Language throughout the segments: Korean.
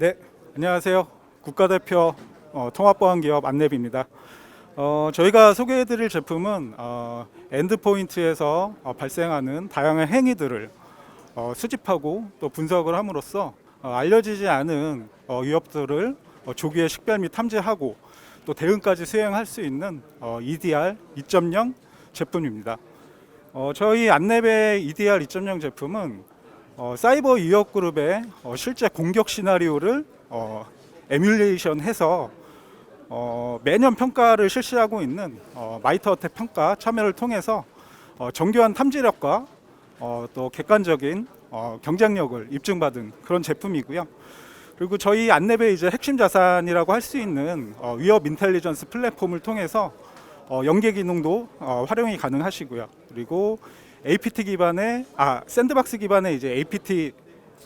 네, 안녕하세요. 국가대표 어, 통합보안기업 안랩입니다. 어, 저희가 소개해드릴 제품은 어, 엔드포인트에서 어, 발생하는 다양한 행위들을 어, 수집하고 또 분석을 함으로써 어, 알려지지 않은 어, 위협들을 어, 조기에 식별 및 탐지하고 또 대응까지 수행할 수 있는 어, EDR 2.0 제품입니다. 어, 저희 안랩의 EDR 2.0 제품은 어, 사이버 위협 그룹의 어, 실제 공격 시나리오를 어, 에뮬레이션 해서 어, 매년 평가를 실시하고 있는 어, 마이터 어택 평가 참여를 통해서 어, 정교한 탐지력과 어, 또 객관적인 어, 경쟁력을 입증받은 그런 제품이고요. 그리고 저희 안랩의 이제 핵심 자산이라고 할 수 있는 어, 위협 인텔리전스 플랫폼을 통해서 어, 연계 기능도 어, 활용이 가능하시고요. 그리고 APT 기반의 아 샌드박스 기반의 이제 APT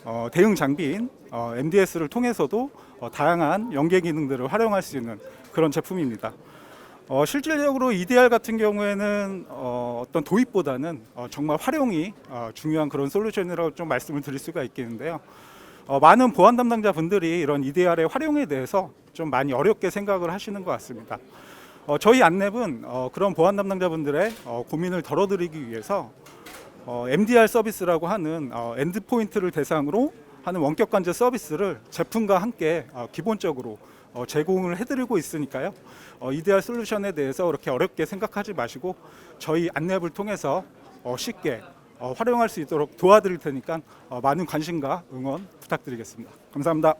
어, 대응 장비인 어, MDS를 통해서도 어, 다양한 연계 기능들을 활용할 수 있는 그런 제품입니다. 어, 실질적으로 EDR 같은 경우에는 어, 어떤 도입보다는 어, 정말 활용이 어, 중요한 그런 솔루션이라고 좀 말씀을 드릴 수가 있겠는데요. 어, 많은 보안 담당자분들이 이런 EDR의 활용에 대해서 좀 많이 어렵게 생각을 하시는 것 같습니다. 어, 저희 안랩은 어, 그런 보안 담당자분들의 어, 고민을 덜어드리기 위해서 어, MDR 서비스라고 하는 어, 엔드포인트를 대상으로 하는 원격 관제 서비스를 제품과 함께 어, 기본적으로 어, 제공을 해드리고 있으니까요. 어, EDR 솔루션에 대해서 그렇게 어렵게 생각하지 마시고 저희 안랩을 통해서 어, 쉽게 어, 활용할 수 있도록 도와드릴 테니까 어, 많은 관심과 응원 부탁드리겠습니다. 감사합니다.